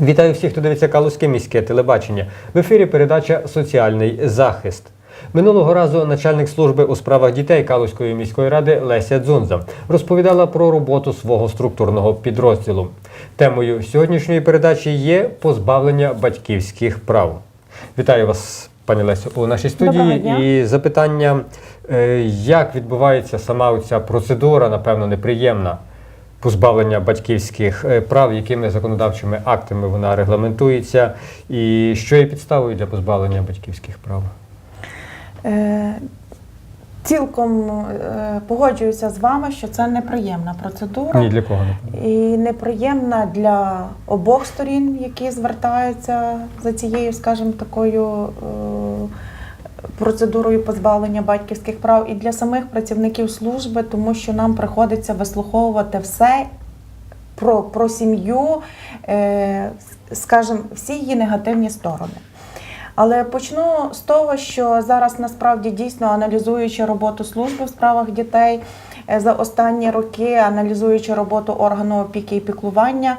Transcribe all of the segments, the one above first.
Вітаю всіх, хто дивиться Калузьке міське телебачення. В ефірі передача Соціальний захист. Минулого разу начальник служби у справах дітей Калузької міської ради Леся Дзунза розповідала про роботу свого структурного підрозділу. Темою сьогоднішньої передачі є позбавлення батьківських прав. Вітаю вас, пані Лесю, у нашій студії. І запитання, е, як відбувається сама ця процедура, напевно, неприємна позбавлення батьківських е, прав, якими законодавчими актами вона регламентується, і що є підставою для позбавлення батьківських прав? Е, Цілком е, погоджуюся з вами, що це неприємна процедура Ні для кого не і неприємна для обох сторін, які звертаються за цією, скажімо, такою е, процедурою позбавлення батьківських прав, і для самих працівників служби, тому що нам приходиться вислуховувати все про, про сім'ю, е, скажімо, всі її негативні сторони. Але почну з того, що зараз насправді дійсно аналізуючи роботу служби в справах дітей е, за останні роки, аналізуючи роботу органу опіки і піклування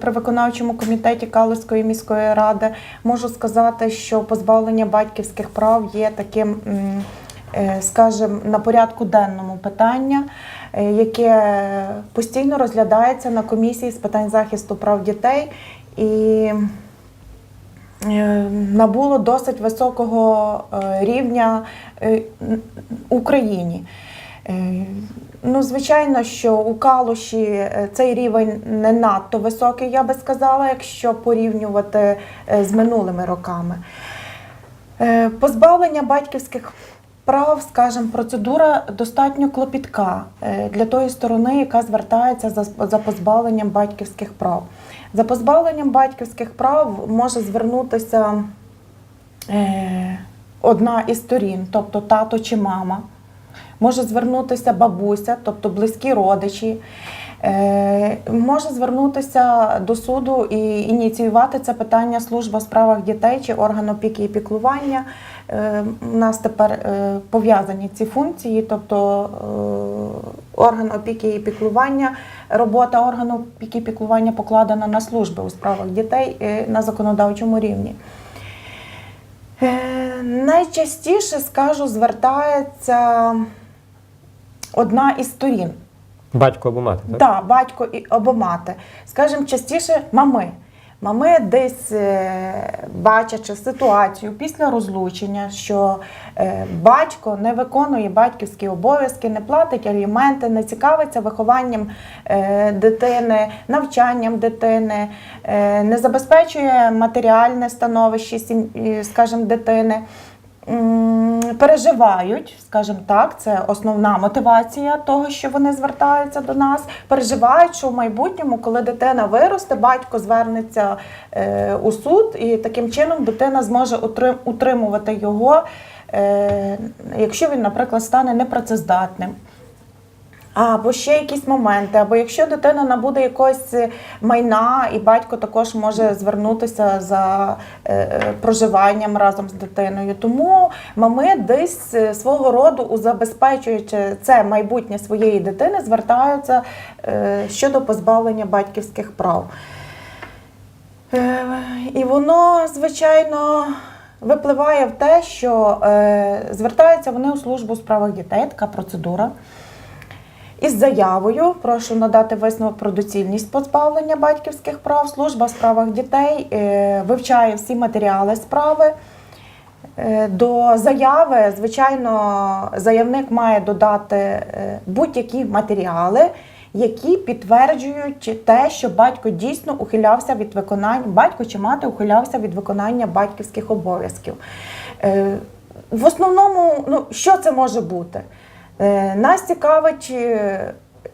при виконавчому комітеті Калузької міської ради, можу сказати, що позбавлення батьківських прав є таким. е, Скажімо, на порядку денному питання, е, яке постійно розглядається на комісії з питань захисту прав дітей і е, набуло досить високого е, рівня е, н- Україні. Е, Ну, звичайно, що у Калуші е, цей рівень не надто високий, я би сказала, якщо порівнювати е, з минулими роками. Позбавлення батьківських прав, скажімо, процедура достатньо клопітка для тої сторони, яка звертається за, позбавленням батьківських прав. За позбавленням батьківських прав може звернутися одна із сторін, тобто тато чи мама. Може звернутися бабуся, тобто близькі родичі. Е, може звернутися до суду і ініціювати це питання служба в справах дітей чи орган опіки і піклування. Е, у нас тепер е, пов'язані ці функції, тобто орган опіки і піклування, робота органу опіки і піклування покладена на служби у справах дітей на законодавчому рівні. Найчастіше, скажу, звертається одна із сторін. Батько або мати, так? Так, батько і або мати. Скажімо, частіше мами. Мами десь е, бачачи ситуацію після розлучення, що е, батько не виконує батьківські обов'язки, не платить аліменти, не цікавиться вихованням е, дитини, навчанням дитини, не забезпечує матеріальне становище, скажімо, дитини. Переживають, скажімо так, це основна мотивація того, що вони звертаються до нас. Переживають, що в майбутньому, коли дитина виросте, батько звернеться е, у суд, і таким чином дитина зможе утрим- утримувати його, е, якщо він, наприклад, стане непрацездатним. Або ще якісь моменти, або якщо дитина набуде якогось е, майна, і батько також може звернутися за е, е, проживанням разом з дитиною. Тому мами десь свого роду, у забезпечуючи це майбутнє своєї дитини, звертаються щодо позбавлення батьківських прав. І воно, звичайно, випливає в те, що е, звертаються вони у службу у справах дітей, така процедура. Із заявою прошу надати висновок про доцільність позбавлення батьківських прав. Служба в справах дітей е, вивчає всі матеріали справи. Е, До заяви, звичайно, заявник має додати е, будь-які матеріали, які підтверджують те, що батько дійсно ухилявся від виконання, батько чи мати ухилявся від виконання батьківських обов'язків. В основному, ну, що це може бути? Е, Нас цікавить,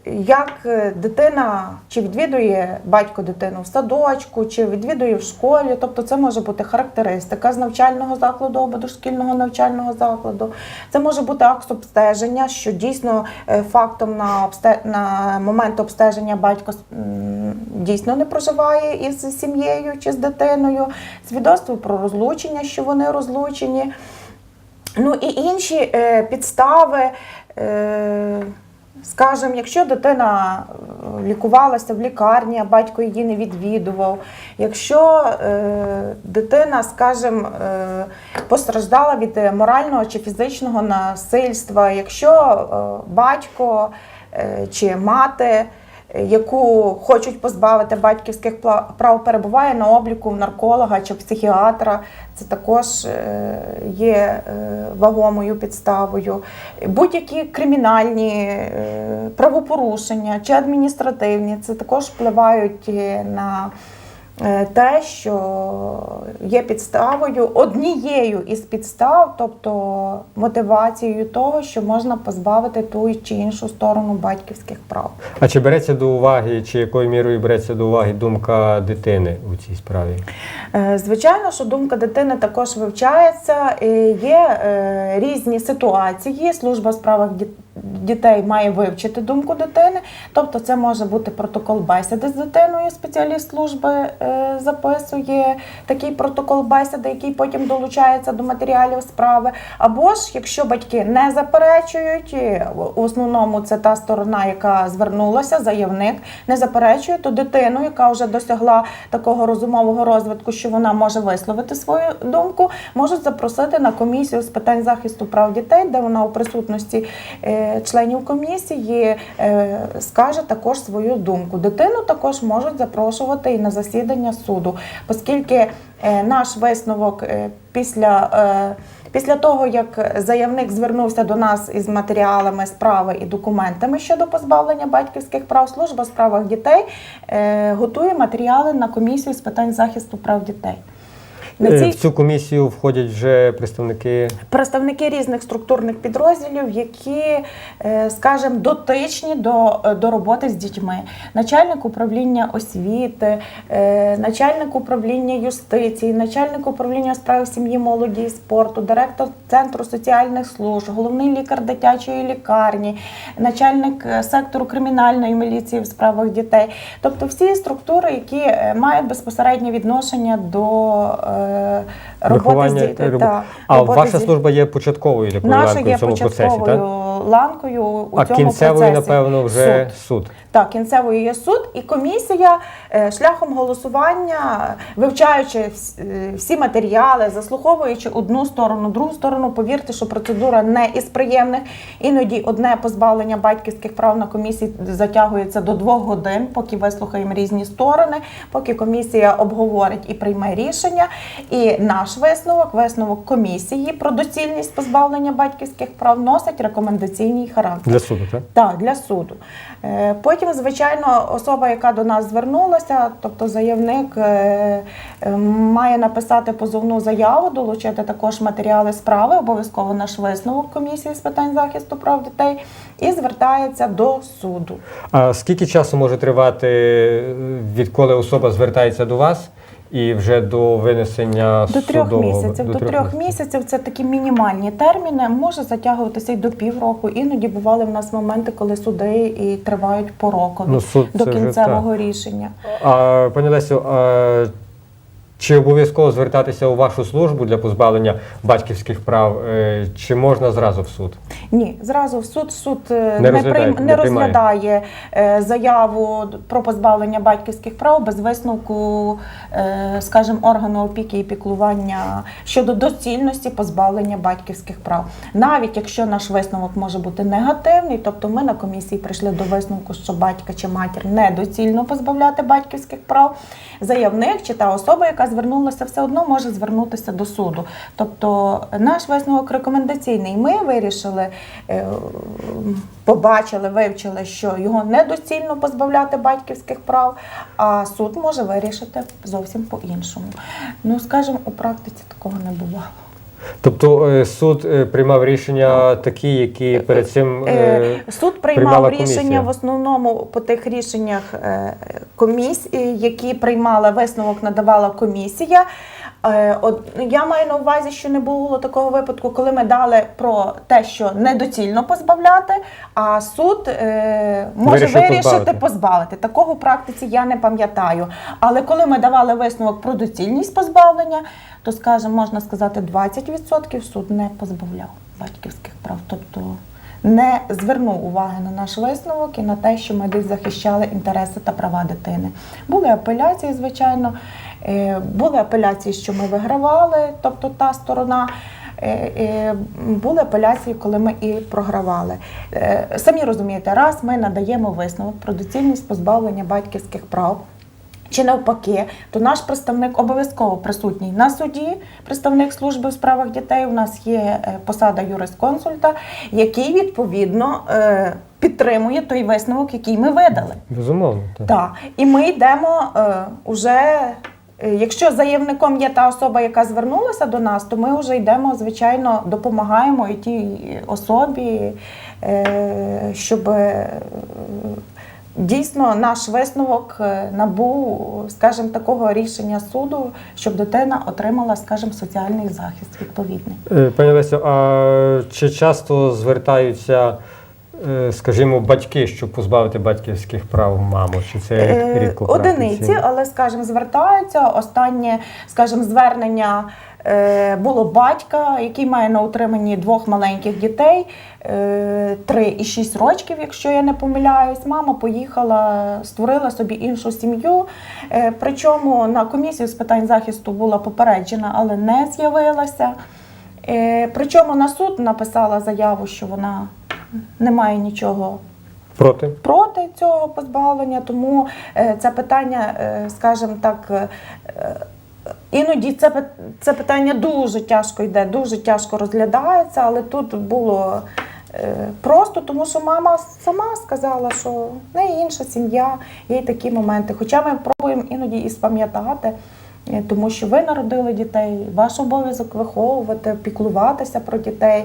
як е, дитина чи відвідує батько дитину в садочку, чи відвідує в школі. Тобто це може бути характеристика з навчального закладу або дошкільного навчального закладу. Це може бути акт обстеження, що дійсно е, фактом на, обсте... на момент обстеження батько дійсно не проживає із сім'єю чи з дитиною, свідоцтво про розлучення, що вони розлучені. Ну і інші підстави. Е, Скажем, якщо дитина е, лікувалася в лікарні, а батько її не відвідував, якщо е, дитина, скажем, постраждала від морального чи фізичного насильства, якщо батько чи мати, яку хочуть позбавити батьківських прав, перебуває на обліку в нарколога чи психіатра, це також е, є е, вагомою підставою. Будь-які кримінальні е, правопорушення чи адміністративні, це також впливають на те, що є підставою, однією із підстав, тобто мотивацією того, що можна позбавити ту чи іншу сторону батьківських прав. А чи береться до уваги, чи якою мірою береться до уваги думка дитини у цій справі? Е, Звичайно, що думка дитини також вивчається. Є е, різні ситуації. Служба у справах діт- дітей має вивчити думку дитини. Тобто, це може бути протокол бесіди з дитиною. Спеціаліст служби е, записує такий протокол бесіди, який потім долучається до матеріалів справи. Або ж, якщо батьки не заперечують, в основному це та сторона, яка звернулася, заявник не заперечує, то дитину, яка вже досягла такого розумового розвитку, що вона може висловити свою думку, можуть запросити на комісію з питань захисту прав дітей, де вона у присутності е, членів комісії е, скаже також свою думку. Дитину також можуть запрошувати і на засідання суду, оскільки е, наш висновок е, після. Після того, як заявник звернувся до нас із матеріалами справи і документами щодо позбавлення батьківських прав, служба у справах дітей готує матеріали на комісію з питань захисту прав дітей. На Е, цій В цю комісію входять вже представники. представники різних структурних підрозділів, які, е, скажімо, дотичні до, до роботи з дітьми. Начальник управління освіти, е, начальник управління юстиції, начальник управління у справах сім'ї, молоді і спорту, директор центру соціальних служб, головний лікар дитячої лікарні, начальник сектору кримінальної міліції в справах дітей. Тобто всі структури, які мають безпосереднє відношення до роботи з дітьми. та, А ваша служба є початковою такою Наша ланкою є в цьому процесі, початковою так? ланкою у А цьому кінцевою, процесі. напевно, вже суд. суд. Так, кінцевою є суд, і комісія е, шляхом голосування, вивчаючи е, всі матеріали, заслуховуючи одну сторону, другу сторону, повірте, що процедура не із приємних. Іноді одне позбавлення батьківських прав на комісії затягується до двох годин, поки вислухаємо різні сторони, поки комісія обговорить і прийме рішення. І наш висновок, висновок комісії про доцільність позбавлення батьківських прав носить рекомендаційний характер. Для суду, так? Так, для суду. Е, Потім, звичайно, особа, яка до нас звернулася, тобто заявник, е, е, має написати позовну заяву, долучити також матеріали справи, обов'язково наш висновок комісії з питань захисту прав дітей, і звертається до суду. А скільки часу може тривати, відколи особа звертається до вас і вже до винесення До трьох судового? місяців. До, трьох місяців це такі мінімальні терміни. Може затягуватися й до півроку. Іноді бували в нас моменти, коли суди і тривають по року Ну, суд до вже кінцевого рішення. А, пані Лесю, а, чи обов'язково звертатися у вашу службу для позбавлення батьківських прав, е, чи можна зразу в суд? Ні, зразу в суд суд е, Не не, розглядає, прийм, не розглядає е, заяву про позбавлення батьківських прав без висновку, е, скажімо, органу опіки і піклування щодо доцільності позбавлення батьківських прав. Навіть якщо наш висновок може бути негативний, тобто ми на комісії прийшли до висновку, що батька чи матір недоцільно позбавляти батьківських прав, заявник чи та особа, яка звернулася, все одно може звернутися до суду. Тобто наш висновок рекомендаційний. Ми вирішили, побачили, вивчили, що його недоцільно позбавляти батьківських прав, а суд може вирішити зовсім по-іншому. Ну, скажімо, у практиці такого не бувало. Тобто е, суд е, приймав рішення такі, які перед цим е, Е, Суд приймав комісія. рішення в основному по тих рішеннях е, комісії, які приймала висновок, надавала комісія. Е, от Я маю на увазі, що не було такого випадку, коли ми дали про те, що недоцільно позбавляти, а суд е, може Вирішив вирішити позбавити. позбавити. Такого в практиці я не пам'ятаю. Але коли ми давали висновок про доцільність позбавлення, то скажімо, можна сказати, 20% суд не позбавляв батьківських прав. Тобто не звернув уваги на наш висновок і на те, що ми десь захищали інтереси та права дитини. Були апеляції, звичайно, були апеляції, що ми вигравали, тобто та сторона. Е, е, Були апеляції, коли ми і програвали. Е, Самі розумієте, раз ми надаємо висновок про доцільність позбавлення батьківських прав. Чи навпаки, то наш представник обов'язково присутній на суді, представник служби у справах дітей. У нас є е, посада юрисконсульта, який відповідно е, підтримує той висновок, який ми видали. Безумовно. Так. Так, і ми йдемо е, уже. Е, Якщо заявником є та особа, яка звернулася до нас, то ми вже йдемо, звичайно, допомагаємо і тій особі, е, щоб е, дійсно наш висновок набув, скажімо, такого рішення суду, щоб дитина отримала, скажімо, соціальний захист відповідний. Пані Лесю, а чи часто звертаються, скажімо, батьки, щоб позбавити батьківських прав маму? Чи це Е, рідко Одиниці, але, скажімо, звертаються. Останнє, скажімо, звернення е, було батька, який має на утриманні двох маленьких дітей, е, 3 і 6 років, якщо я не помиляюсь. Мама поїхала, створила собі іншу сім'ю. Е, Причому на комісію з питань захисту була попереджена, але не з'явилася. Е, Причому на суд написала заяву, що вона не має нічого Проти? проти цього позбавлення, тому е, це питання, е, скажімо так, іноді це, це питання дуже тяжко йде, дуже тяжко розглядається, але тут було просто, тому що мама сама сказала, що в неї інша сім'я, є такі моменти. Хоча ми пробуємо іноді і спам'ятати. Е, Тому що ви народили дітей, ваш обов'язок виховувати, піклуватися про дітей.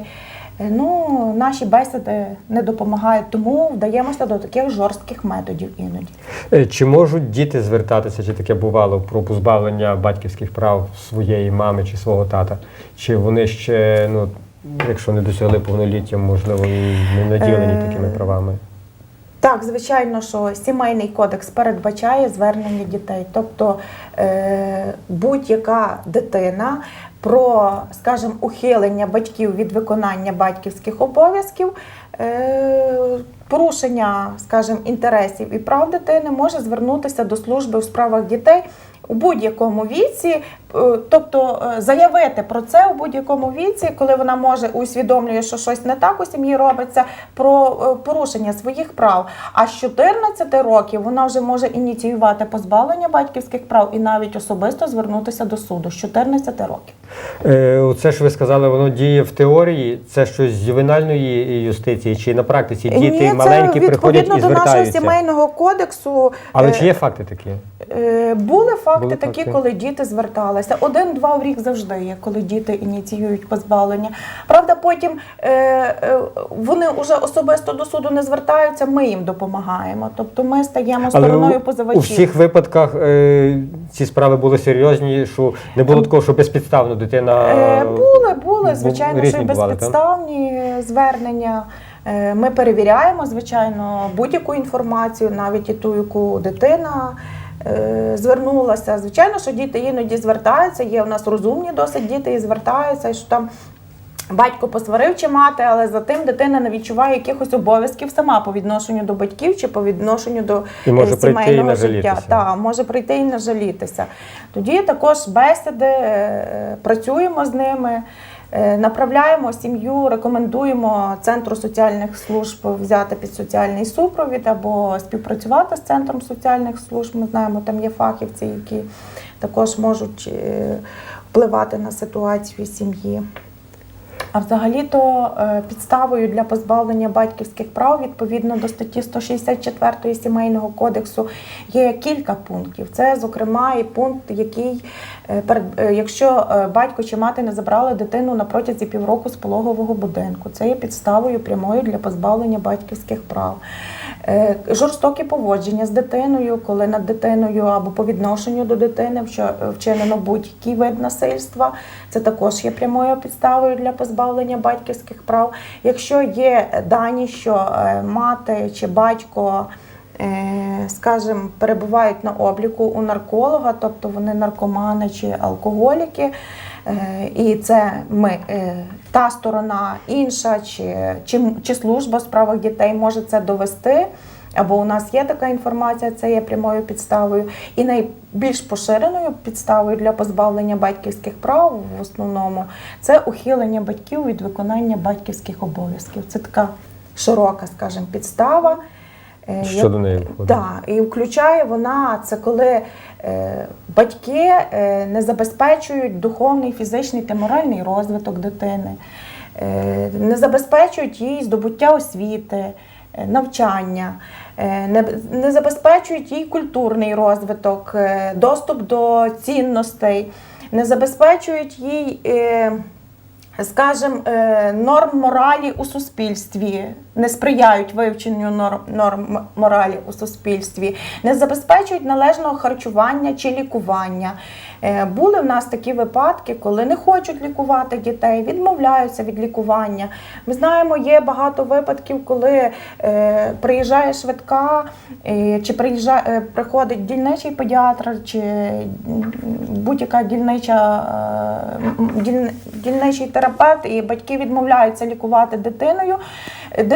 Е, Ну, наші бесіди не допомагають, тому вдаємося до таких жорстких методів іноді. Е, Чи можуть діти звертатися, чи таке бувало про позбавлення батьківських прав своєї мами чи свого тата? Чи вони ще, ну, якщо не досягли повноліття, можливо, і не наділені такими правами? Так, звичайно, що сімейний кодекс передбачає звернення дітей. Тобто е, будь-яка дитина про, скажімо, ухилення батьків від виконання батьківських обов'язків, е, порушення, скажімо, інтересів і прав дитини може звернутися до служби у справах дітей. У будь-якому віці, е, тобто е, заявити про це у будь-якому віці, коли вона може усвідомлює, що щось не так у сім'ї робиться, про е, порушення своїх прав. А з 14 років вона вже може ініціювати позбавлення батьківських прав і навіть особисто звернутися до суду з 14 років. Е, Оце ж ви сказали, воно діє в теорії. Це щось з ювенальної юстиції, чи на практиці діти Ні, маленькі це приходять відповідно до нашого сімейного кодексу. Але чи є факти такі? Були факти Були такі, факти. коли діти зверталися. Один-два в рік завжди є, коли діти ініціюють позбавлення. Правда, потім е, е, вони вже особисто до суду не звертаються, ми їм допомагаємо. Тобто ми стаємо стороною позивачів. у всіх випадках е, ці справи були серйозні, що не було такого, що безпідставно дитина. Е, були, були, звичайно, що безпідставні звернення. Е, Ми перевіряємо, звичайно, будь-яку інформацію, навіть і ту, яку дитина е, звернулася. Звичайно, що діти іноді звертаються. Є у нас розумні досить діти і звертаються, і що там. Батько посварив чи мати, але за тим дитина не відчуває якихось обов'язків сама по відношенню до батьків чи по відношенню до І може е, прийти і сімейного життя. Так, може прийти і нажалітися. Тоді також бесіди, е, працюємо з ними, е, направляємо сім'ю, рекомендуємо центру соціальних служб взяти під соціальний супровід або співпрацювати з центром соціальних служб. Ми знаємо, там є фахівці, які також можуть е, впливати на ситуацію сім'ї. А взагалі-то е, підставою для позбавлення батьківських прав відповідно до статті 164 сімейного кодексу є кілька пунктів. Це, зокрема, і пункт, який е, е, якщо батько чи мати не забрали дитину на протязі півроку з пологового будинку, це є підставою прямою для позбавлення батьківських прав. Е, Жорстокі поводження з дитиною, коли над дитиною або по відношенню до дитини вчинено будь-який вид насильства, це також є прямою підставою для позбавлення батьківських прав. Якщо є дані, що е, мати чи батько е, скажімо, перебувають на обліку у нарколога, тобто вони наркомани чи алкоголіки. І це ми, та сторона, інша, чи, чи, чи служба в справах дітей може це довести. Або у нас є така інформація, це є прямою підставою. І найбільш поширеною підставою для позбавлення батьківських прав в основному це ухилення батьків від виконання батьківських обов'язків. Це така широка, скажімо, підстава. Е, Що до неї входить? Так, і включає вона це коли е, батьки е, не забезпечують духовний, фізичний та моральний розвиток дитини, не забезпечують їй здобуття освіти, навчання, не, забезпечують їй культурний розвиток, доступ до цінностей, не забезпечують їй. Скажімо, норм моралі у суспільстві, не сприяють вивченню норм, норм моралі у суспільстві, не забезпечують належного харчування чи лікування. Е, Були в нас такі випадки, коли не хочуть лікувати дітей, відмовляються від лікування. Ми знаємо, є багато випадків, коли е, приїжджає швидка, е, чи приїжджає, е, приходить дільничий педіатр, чи будь-яка дільнича е, діль- дільничий терапевт, і батьки відмовляються лікувати дитиною,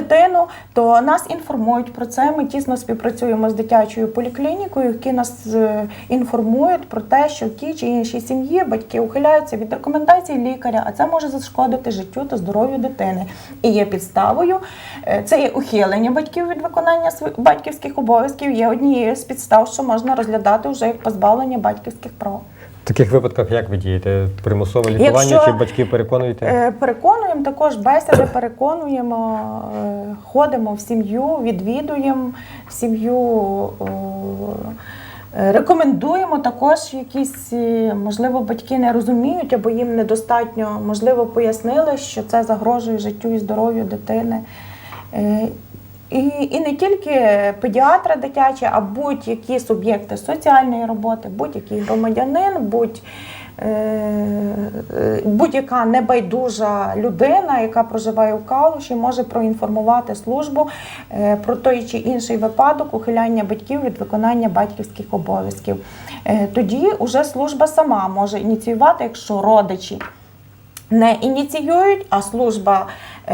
дитину, то нас інформують про це. Ми тісно співпрацюємо з дитячою поліклінікою, які нас е, інформують про те, що в тій чи іншій сім'ї батьки ухиляються від рекомендацій лікаря, а це може зашкодити життю та здоров'ю дитини. І є підставою. е, Це є ухилення батьків від виконання батьківських обов'язків. Є однією з підстав, що можна розглядати вже як позбавлення батьківських прав. Таких випадках як ви дієте? Примусове лікування Якщо, чи батьки переконуєте? Е, Переконуємо також бесіди, переконуємо, е, ходимо в сім'ю, відвідуємо сім'ю. е, Рекомендуємо також якісь, можливо, батьки не розуміють або їм недостатньо, можливо, пояснили, що це загрожує життю і здоров'ю дитини. І, і не тільки педіатри дитячі, а будь-які суб'єкти соціальної роботи, будь-який громадянин, будь, е, е, будь-яка небайдужа людина, яка проживає в Калуші, може проінформувати службу е, про той чи інший випадок ухиляння батьків від виконання батьківських обов'язків. Е, Тоді уже служба сама може ініціювати, якщо родичі не ініціюють, а служба,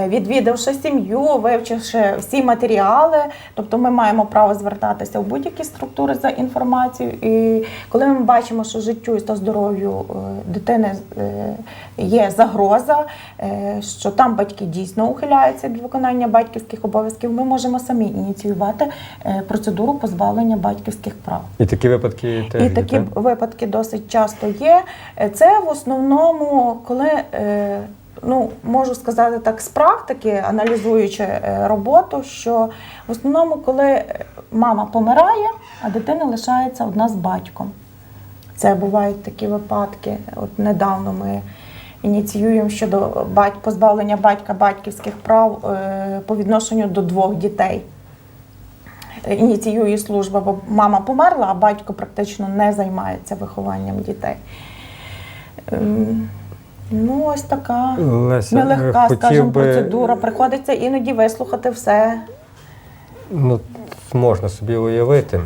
відвідавши сім'ю, вивчивши всі матеріали, тобто ми маємо право звертатися в будь-які структури за інформацією. І коли ми бачимо, що життю та здоров'ю е, дитини е, є загроза, е, що там батьки дійсно ухиляються від виконання батьківських обов'язків, ми можемо самі ініціювати е, процедуру позбавлення батьківських прав. І такі випадки теж І є, такі так? випадки досить часто є. Е, Це в основному, коли е, ну можу сказати так, з практики, аналізуючи е, роботу, що в основному, коли е, мама помирає, а дитина лишається одна з батьком. Це бувають такі випадки. От недавно ми ініціюємо щодо позбавлення батька батьківських прав е, по відношенню до двох дітей ініціює служба, бо мама померла, а батько практично не займається вихованням дітей. Ну, ось така Леся, нелегка, хотів скажімо, би- процедура. Приходиться іноді вислухати все. Ну, можна собі уявити.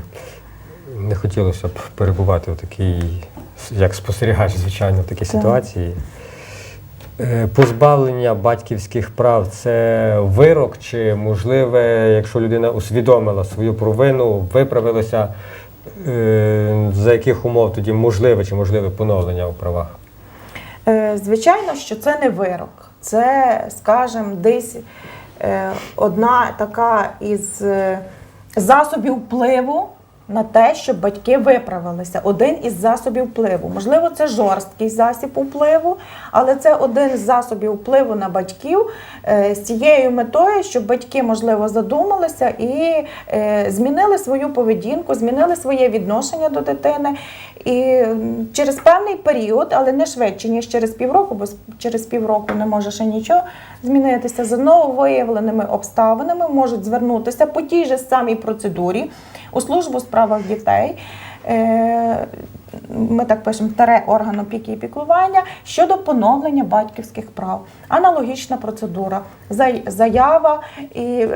Не хотілося б перебувати в такій, як спостерігач, звичайно, в такій Так. ситуації. Е, Позбавлення батьківських прав це вирок, чи можливе, якщо людина усвідомила свою провину, виправилася, е, за яких умов тоді можливе чи можливе поновлення у правах? Е, Звичайно, що це не вирок. Це, скажімо, десь е, одна така із е, засобів впливу на те, щоб батьки виправилися. Один із засобів впливу. Можливо, це жорсткий засіб впливу, але це один з засобів впливу на батьків е, з цією метою, щоб батьки, можливо, задумалися і е, змінили свою поведінку, змінили своє відношення до дитини. І через певний період, але не швидше, ніж через півроку, бо через півроку не може ще нічого змінитися. За нововиявленими обставинами можуть звернутися по тій же самій процедурі у службу у справах дітей. Ми так пишемо таре орган опіки і піклування щодо поновлення батьківських прав. Аналогічна процедура, заява і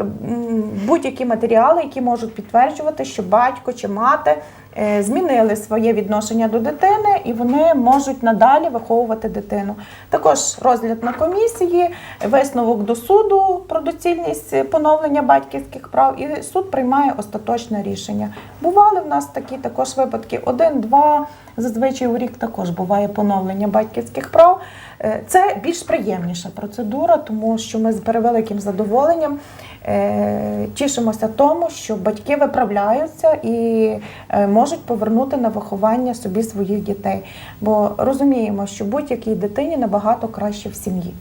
будь-які матеріали, які можуть підтверджувати, що батько чи мати е, змінили своє відношення до дитини і вони можуть надалі виховувати дитину. Також розгляд на комісії, висновок до суду про доцільність поновлення батьківських прав, і суд приймає остаточне рішення. Бували в нас такі також випадки: один-два. Зазвичай у рік також буває поновлення батьківських прав. Е, Це більш приємніша процедура, тому що ми з перевеликим задоволенням е, тішимося тому, що батьки виправляються і е, можуть повернути на виховання собі своїх дітей. Бо розуміємо, що будь-якій дитині набагато краще в сім'ї.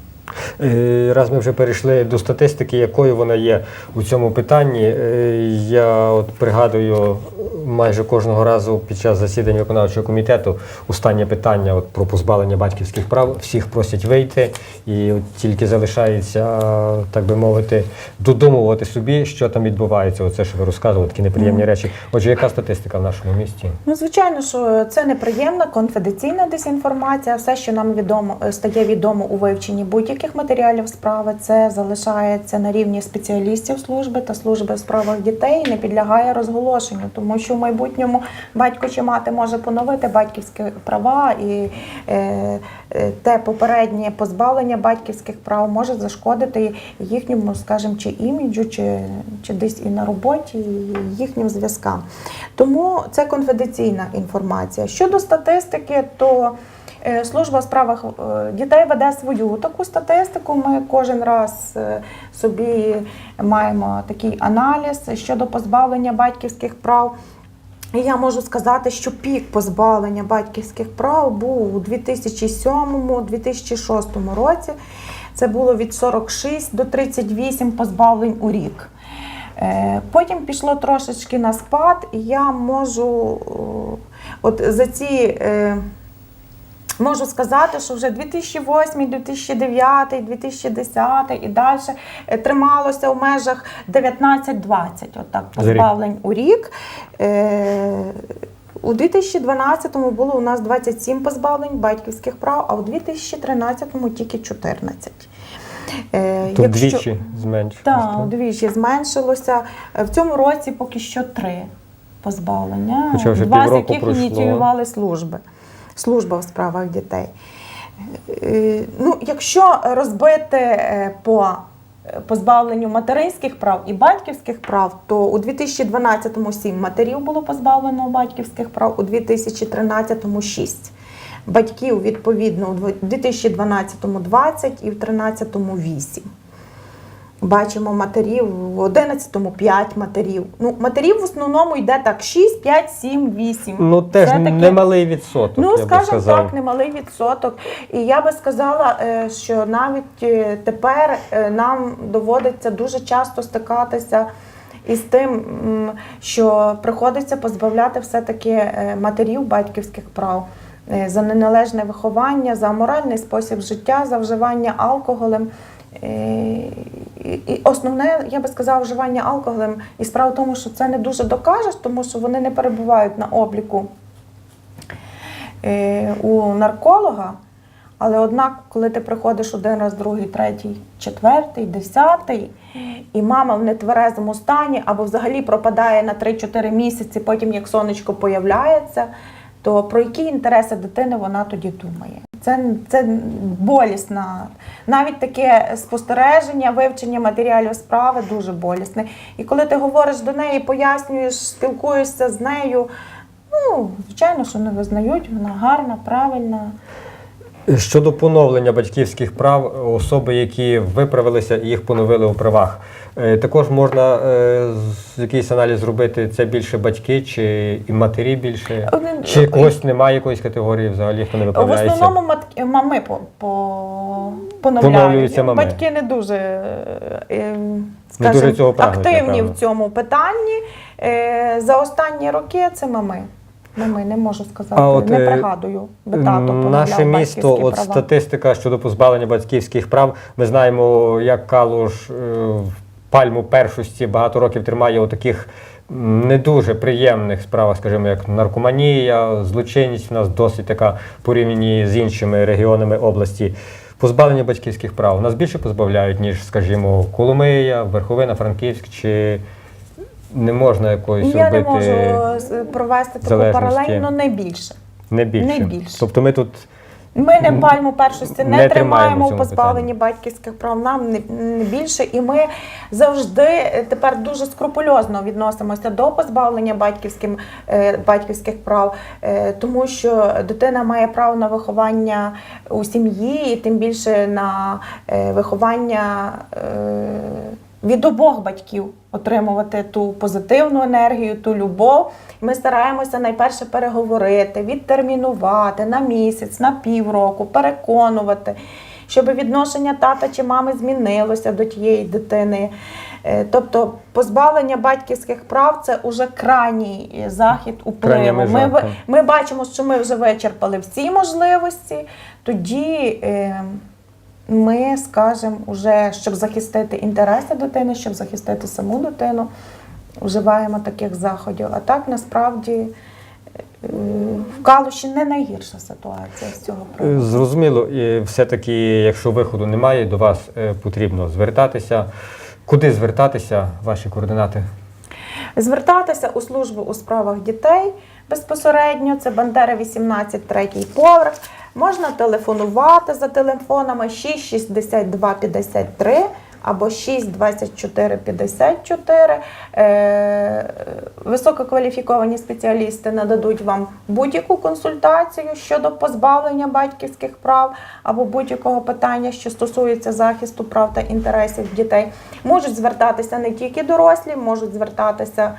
Е, Раз ми вже перейшли до статистики, якою вона є у цьому питанні. е, Я от пригадую майже кожного разу під час засідань виконавчого комітету останнє питання от, про позбавлення батьківських прав. Всіх просять вийти, і от тільки залишається, так би мовити, додумувати собі, що там відбувається. Оце, що ви розказували, такі неприємні речі. Отже, яка статистика в нашому місті? Ну, звичайно, що це неприємна конфіденційна дезінформація. Все, що нам відомо, е, стає відомо у вивченні будь-яких матеріалів справи, це залишається на рівні спеціалістів служби та служби в справах дітей і не підлягає розголошенню, тому що в майбутньому батько чи мати може поновити батьківські права і е, е, те попереднє позбавлення батьківських прав може зашкодити їхньому, скажімо, чи іміджу, чи, чи десь і на роботі, і їхнім зв'язкам. Тому це конфіденційна інформація. Щодо статистики, то служба у справах е, дітей веде свою таку статистику. Ми кожен раз е, собі маємо такий аналіз щодо позбавлення батьківських прав. І я можу сказати, що пік позбавлення батьківських прав був у 2007-2006 році. Це було від 46 до 38 позбавлень у рік. Е, Потім пішло трошечки на спад, і я можу от за ці. Можу сказати, що вже 2008, 2009, 2010 і далі е, трималося в межах 19-20 отак позбавлень у рік. Е, У 2012-му було у нас 27 позбавлень батьківських прав, а у 2013-му тільки 14. Е, Тут двічі зменшилось. так, так? удвічі зменшилося. В цьому році поки що три позбавлення, Хоча вже два з яких ініціювали служби. Служба в справах дітей. Е, Ну, якщо розбити е, по е, позбавленню материнських прав і батьківських прав, то у 2012-му 7 матерів було позбавлено батьківських прав, у 2013-му 6. Батьків, відповідно, у 2012-му 20 і в 2013-му 8. Бачимо матерів в 11-му 5 матерів. Ну, матерів в основному йде так: 6, 5, 7, 8. Ну теж Це таке- немалий відсоток. Ну, скажімо так, немалий відсоток. І я би сказала, е, що навіть е, тепер е, нам доводиться дуже часто стикатися із тим, що приходиться позбавляти все-таки матерів батьківських прав. За неналежне виховання, за аморальний спосіб життя, за вживання алкоголем. Е, І основне, я би сказала, вживання алкоголем. І справа в тому, що це не дуже докажеш, тому що вони не перебувають на обліку е, у нарколога. Але однак, коли ти приходиш один раз, другий, третій, четвертий, десятий, і мама в нетверезому стані або взагалі пропадає на 3-4 місяці, потім як сонечко появляється, то про які інтереси дитини вона тоді думає? Це, це болісна. Навіть таке спостереження, вивчення матеріалів справи дуже болісне. І коли ти говориш до неї, пояснюєш, спілкуєшся з нею, ну, звичайно, що не визнають, вона гарна, правильна. Щодо поновлення батьківських прав, особи, які виправилися і їх поновили у правах, е, також можна е, з- якийсь аналіз зробити, це більше батьки чи і матері більше? Один- Чи когось немає якоїсь категорії взагалі, хто не В основному матки, мами по, по. Поновлюються мами. Батьки не дуже, е, Не дуже цього прагнуть, активні напевно. в цьому питанні. Е, За останні роки це мами. Мами, не можу сказати, А от, не е, пригадую, би тато Наше місто, от права. статистика щодо позбавлення батьківських прав. Ми знаємо, як Калуш е, в пальму першості багато років тримає у таких не дуже приємних справах, скажімо, як наркоманія, злочинність у нас досить така в порівнянні з іншими регіонами області. Позбавлення батьківських прав нас більше позбавляють, ніж, скажімо, Коломия, Верховина, Франківськ чи не можна якоюсь Я не робити можу е, провести таку залежності. паралельно не більше. не більше. не більше. Тобто ми тут Ми не пальму першості не, Не тримаємо тримаємо в цьому позбавленні батьківських прав. Нам не, не більше, і ми завжди е, тепер дуже скрупульозно відносимося до позбавлення батьківським, е, батьківських прав, е, тому що дитина має право на виховання у сім'ї, і тим більше на е, виховання. Е, від обох батьків отримувати ту позитивну енергію, ту любов. Ми стараємося найперше переговорити, відтермінувати на місяць, на півроку, переконувати, щоб відношення тата чи мами змінилося до тієї дитини. Е, Тобто позбавлення батьківських прав це уже крайній захід Крайня впливу. Ми, ми бачимо, що ми вже вичерпали всі можливості, тоді. Е, ми скажемо, уже, щоб захистити інтереси дитини, щоб захистити саму дитину, вживаємо таких заходів. А так насправді е, в Калуші не найгірша ситуація з цього Е, приводу. Зрозуміло, і все-таки, якщо виходу немає, до вас е, потрібно звертатися. Куди звертатися? Ваші координати? Звертатися у службу у справах дітей безпосередньо, це Бандера 18, третій поверх. Можна телефонувати за телефонами 662 53 або 624 54. Е, Висококваліфіковані спеціалісти нададуть вам будь-яку консультацію щодо позбавлення батьківських прав або будь-якого питання, що стосується захисту прав та інтересів дітей. Можуть звертатися не тільки дорослі, можуть звертатися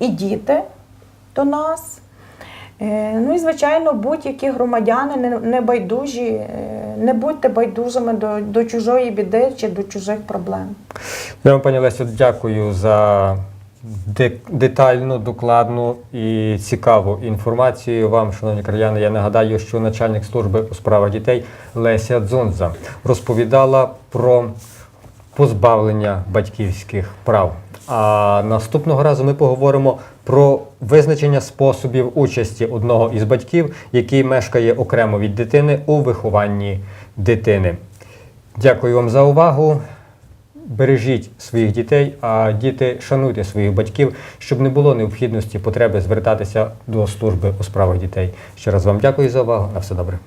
і діти до нас. Е, Ну і звичайно, будь-які громадяни не- байдужі, е, не будьте байдужими до, до чужої біди чи до чужих проблем. Я вам, пані Лесю, дякую за де- детальну, докладну і цікаву інформацію вам, шановні краяни. Я нагадаю, що начальник служби у справах дітей Леся Дзонза розповідала про позбавлення батьківських прав. А наступного разу ми поговоримо про визначення способів участі одного із батьків, який мешкає окремо від дитини у вихованні дитини. Дякую вам за увагу. Бережіть своїх дітей, а діти шануйте своїх батьків, щоб не було необхідності потреби звертатися до служби у справах дітей. Ще раз вам дякую за увагу. На все добре.